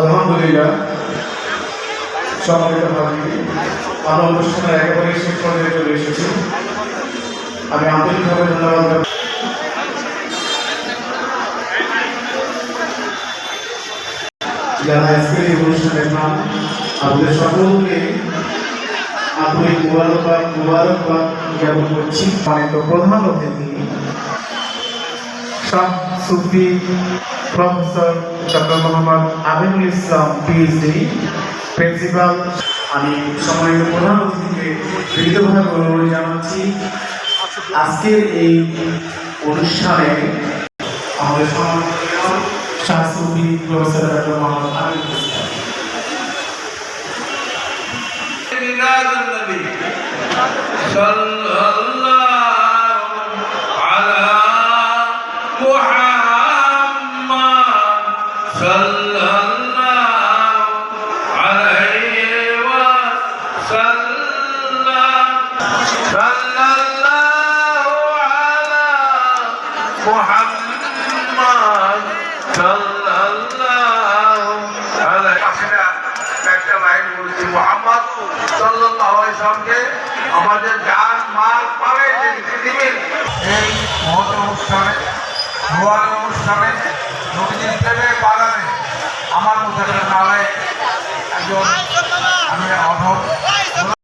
আলহামদুলিল্লাহ, সম্মানিত ভাবি, আমরা অনুষ্ঠানের একেবারে চলে এসেছি। আমি আন্তরিকভাবে ধন্যবাদ যারা আজকের এই অনুষ্ঠানের নাম আমাদের সকলকে আন্তরিক মুবারকবাদ মুবারকবাদ জ্ঞাপন করছি। প্রধান অতিথি। Shah Sufi professor doctor Mohammad Aminul Islam PhD principal আমি সম্মানিত প্রধান অতিথিকে বিনীতভাবে অনুরোধ জানাচ্ছি আজকের এই অনুষ্ঠানে আমাদের সম্মানিত শাহ সুফি প্রফেসর ডক্টর মোহাম্মদ আমিনুল ইসলাম ميلاد النبي صلى আমাদের জান মাল পাবে যে পৃথিবীর এই মহৎ অনুষ্ঠানে দোয়ার অনুষ্ঠানে নবীজির প্রেমে বাগানে আমার মধ্যে অধম